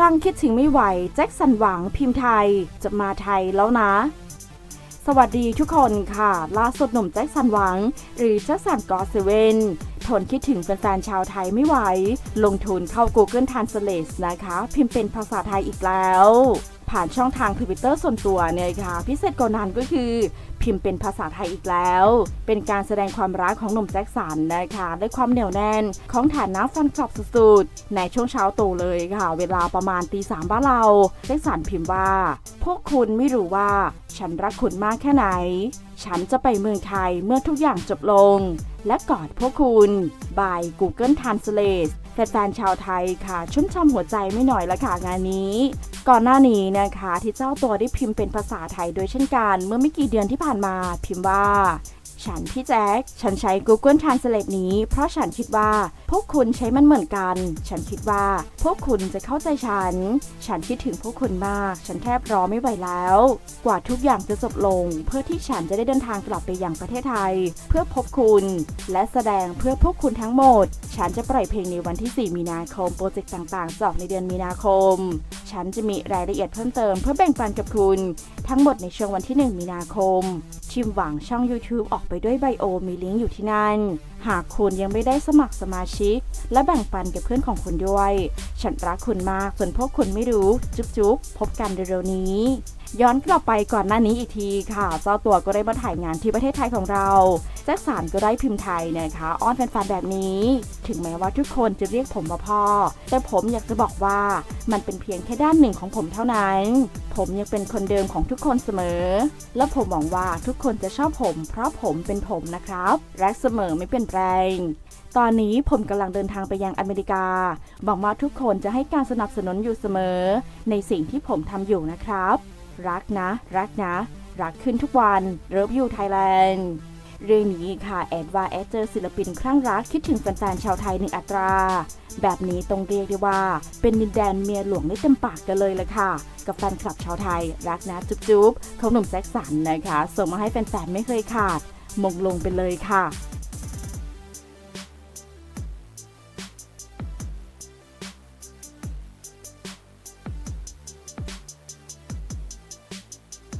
รั้งคิดถึงไม่ไหว แจ็คสันหวังพิมพ์ไทยจะมาไทยแล้วนะ สวัสดีทุกคนค่ะ ล่าสุดหนุ่มแจ็คสันหวัง หรือแจ็คสันกอเซเว่นทนคิดถึงแฟนๆชาวไทยไม่ไหว ลงทุนเข้า Google Translate นะคะ พิมพ์เป็นภาษาไทยอีกแล้ว ผ่านช่องทางทวิตเตอร์ส่วนตัวเนี่ยค่ะพิเศษกว่านั้นก็คือ พิมพ์เป็นภาษาไทยอีกแล้ว เป็นการแสดงความรักของหนุ่มแจ็คสันนะคะด้วยความเหนียวแน่น ของฐานะแฟนคลับสุดๆ ในช่วงเช้าตรู่เลยค่ะ เวลาประมาณตีสามบ้านเราแจ็คสันพิมพ์ว่า พวกคุณไม่รู้ว่า ฉันรักคุณมากแค่ไหน ฉันจะไปเมืองไทยเมื่อทุกอย่างจบลง และกอดพวกคุณบาย Google Translate แฟนๆชาวไทยค่ะ ชุ่มช่ำหัวใจไม่หน่อยละค่ะงานนี้ ก่อนหน้านี้นะคะที่เจ้าตัวได้พิมพ์เป็นภาษาไทยโดยเช่นกัน เมื่อไม่กี่เดือนที่ผ่านมาพิมพ์ว่า ฉันพี่แจ๊คฉันใช้ Google Translate นี้ เพราะฉันคิดว่า พวกคุณใช้มันเหมือนกัน ฉันคิดว่า พวกคุณจะเข้าใจฉัน ฉันคิดถึงพวกคุณมาก ฉันแทบรอไม่ไหวแล้ว กว่าทุกอย่างจะจบลง เพื่อที่ฉันจะได้เดินทางกลับไปยังประเทศไทย เพื่อพบคุณ และแสดงเพื่อพวกคุณทั้งหมด ฉันจะปล่อยเพลงในวันที่ 4 มีนาคมโปรเจกต์ต่างๆจะออกในเดือนมีนาคม ฉันจะมีรายละเอียดเพิ่มเติมเพื่อแบ่งปันกับคุณ ทั้งหมดในช่วงวันที่ 1 มีนาคม ชิมหวังช่อง YouTube ออกไปด้วยไบโอมีลิงก์อยู่ที่นั่น หากคุณยังไม่ได้สมัครสมาชิก และแบ่งปันกับเพื่อนของคุณด้วย ฉันรักคุณมากส่วนพวกคุณไม่รู้ จุ๊บๆพบกันเร็วๆนี้ ย้อนกลับไปก่อนหน้านี้อีกทีค่ะเจ้าตัวก็ได้มาถ่ายงานที่ประเทศไทยของเราแจ็คสันก็ได้พิมพ์ไทยนะคะอ้อนแฟนๆแบบนี้ ถึงแม้ว่าทุกคนจะเรียกผมว่าพ่อ แต่ผมอยากจะบอกว่ามันเป็นเพียงแค่ด้านหนึ่งของผมเท่านั้น ผมยังเป็นคนเดิมของทุกคนเสมอ และผมหวังว่าทุกคนจะชอบผม เพราะผมเป็นผมนะครับรักเสมอไม่เปลี่ยนแปลงตอนนี้ผมกำลังเดินทางไปยังอเมริกาหวังว่าทุกคนจะให้การสนับสนุนอยู่เสมอ ในสิ่งที่ผมทำอยู่นะครับ รักนะ รักนะ รักขึ้นทุกวันเริฟยูไทยแลนด์เรื่องนี้ค่ะแอดว่าแอดเจอศิลปินคลั่งรักคิดถึงแฟนๆชาวไทยหนึ่งอัตรา แบบนี้ต้องเรียกได้ว่า เป็นดินแดนเมียหลวงได้เต็มปากกันเลยละค่ะ กับแฟนคลับชาวไทย รักนะจุ๊บจุ๊บเขาหนุ่มแจ็คสันนะคะ ส่งมาให้แฟนๆไม่เคยขาด มงลงไปเลยค่ะ